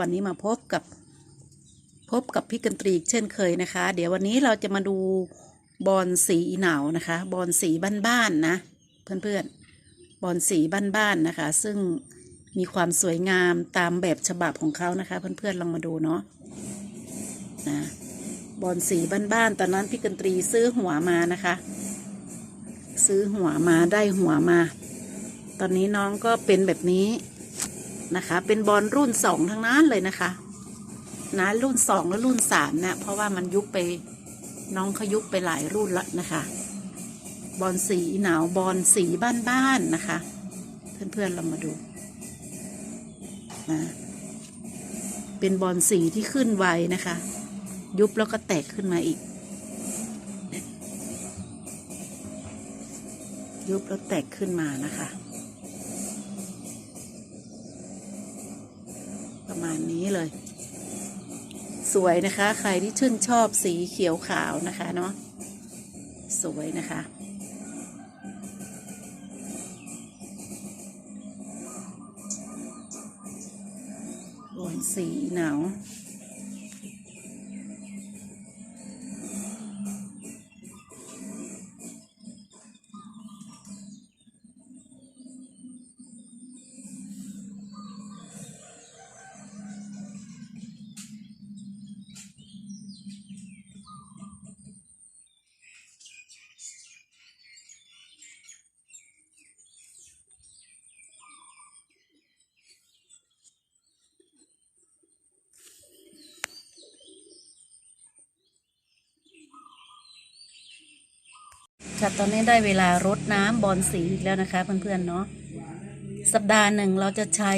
วันนี้มาพบกับพบกับพี่กันตรีอีกเช่นเคยนะคะ เดี๋ยววันนี้เราจะมาดูบอลสีหนาวนะคะ บอลสีบ้านๆนะ เพื่อนๆบอลสีบ้านๆนะคะ ซึ่งมีความสวยงามตามแบบฉบับของเขานะคะ เพื่อนๆลองมาดูเนาะนะบอลสีบ้านๆตอนนั้นพี่กันตรีซื้อหัวมานะคะ ซื้อหัวมาได้หัวมา ตอนนี้น้องก็เป็นแบบนี้ นะคะ เป็นบอลรุ่นสองทั้งนั้นเลยนะคะ นะรุ่นสองและรุ่นสามนะ เพราะว่ามันยุบไปน้องเขายุบไปหลายรุ่นล้วนะคะ บอลสีหนาวบอลสีบ้านๆนะคะ เพื่อนๆเรามาดูนะเป็นบอลสีที่ขึ้นไวนะคะ ยุบแล้วก็แตกขึ้นมาอีก ยุบแล้วแตกขึ้นมานะคะ ประมาณนี้เลย สวยนะคะ ใครที่ชื่นชอบสีเขียวขาวนะคะเนาะสวยนะคะวนสีหนาว ค่ะตอนนี้ได้เวลารดน้ำบอลสีอีกแล้วนะคะ เพื่อนๆเนาะสัปดาห์หนึ่งเราจะใช้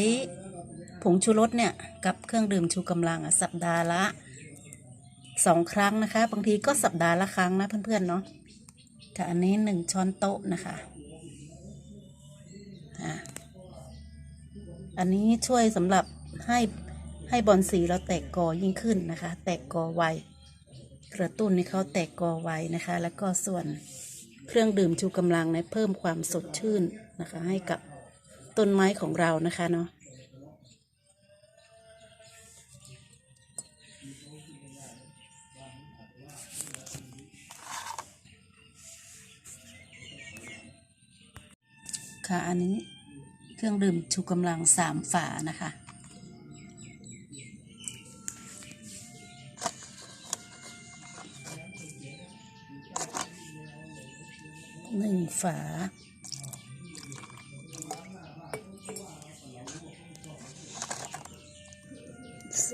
ผงชูรสเนี่ยกับเครื่องดื่มชูกำลังอะสัปดาห์ละสองครั้งนะคะ บางทีก็สัปดาห์ละครั้งนะเพื่อนๆเนาะค่ะอันนี้หนึ่งช้อนโต๊ะนะคะอะอันนี้ช่วยสำหรับให้ให้บอลสีเราแตกกอยิ่งขึ้นนะคะ แตกกอไวกระตุ้นให้เขาแตกกอไวนะคะ แล้วก็ส่วน เครื่องดื่มชูกำลังเนี่ยเพิ่มความสดชื่นนะคะ ให้กับต้นไม้ของเรานะคะเนาะค่ะอันนี้เครื่องดื่มชูกำลังสามฝานะคะ หนึ่งฝาส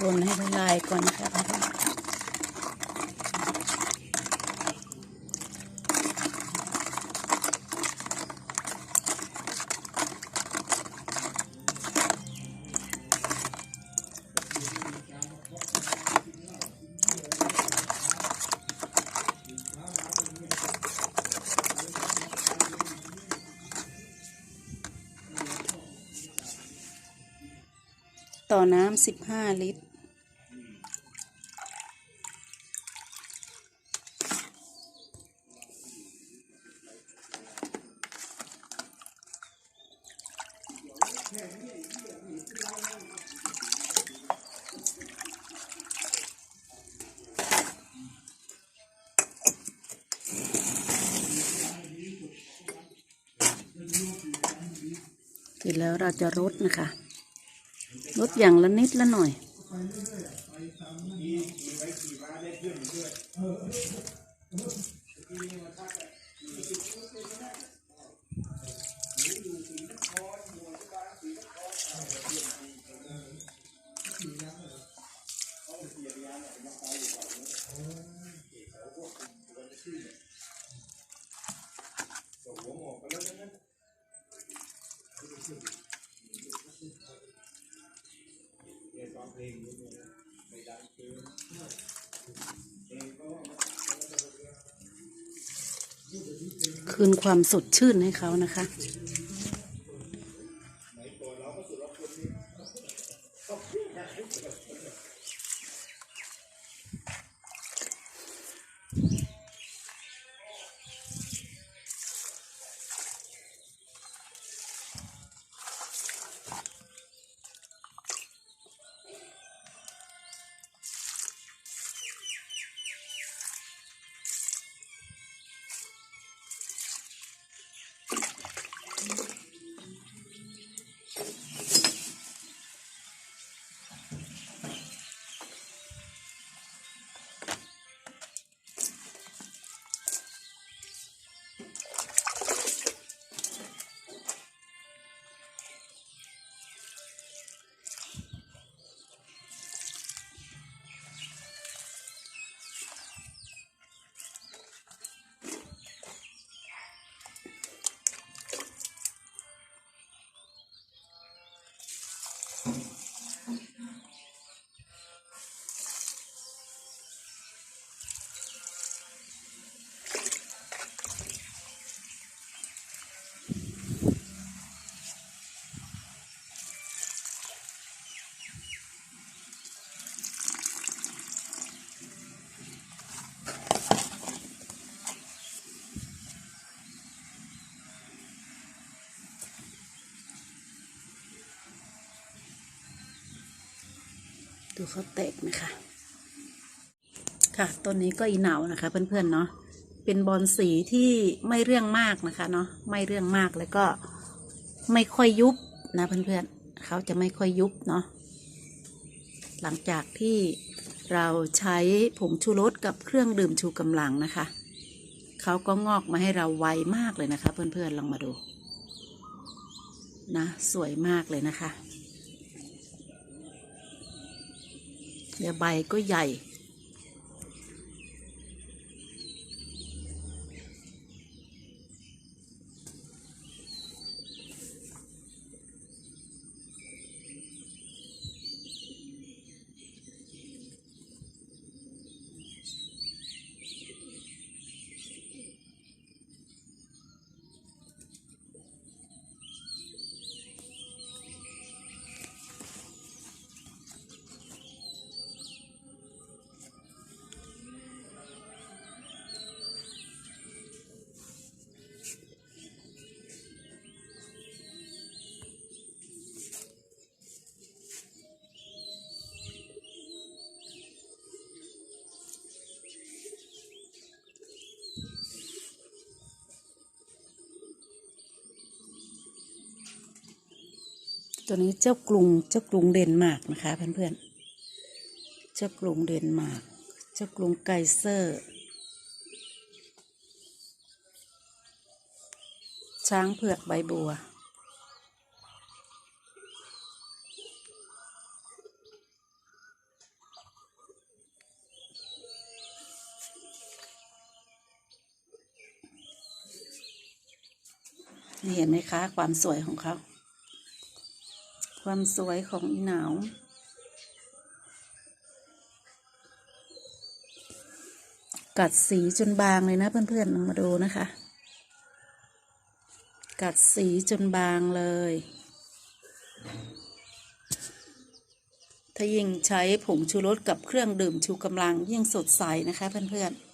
คนให้ละลายก่อนนะคะท่านต่อน้ำสิบห้าลิตร ร็จแล้วเราจะรดนะคะ รดอย่างละนิดละหน่อยค คืนความสดชื่นให้เขานะคะ ดูเขาแตกนะคะ ค่ะต้นนี้ก็อีเหนานะคะ เพื่อนๆเนาะเป็นบอลสีที่ไม่เรื่องมากนะคะเนาะไม่เรื่องมากแล้วก็ไม่ค่อยยุบนะเพื่อนๆเขาจะไม่ค่อยยุบเนาะหลังจากที่เราใช้ผงชูรสกับเครื่องดื่มชูกำลังนะคะ เขาก็งอกมาให้เราไวมากเลยนะคะ เพื่อนๆลองมาดู นะ สวยมากเลยนะคะ เนี่ยใบก็ใหญ่ ตัวนี้เจ้ากรุงเจ้ากรุงเดนมาร์กนะคะเพื่อนๆ เจ้ากรุงเดนมาร์ก เจ้ากรุงไกเซอร์ ช้างเผือกใบบัว เห็นไหมคะ ความสวยของเขา ความสวยของอีหนาว กัดสีจนบางเลยนะเพื่อนๆลองมาดูนะคะ กัดสีจนบางเลย ถ้ายิ่งใช้ผงชูรสกับเครื่องดื่มชูกำลังยิ่งสดใสนะคะเพื่อนๆ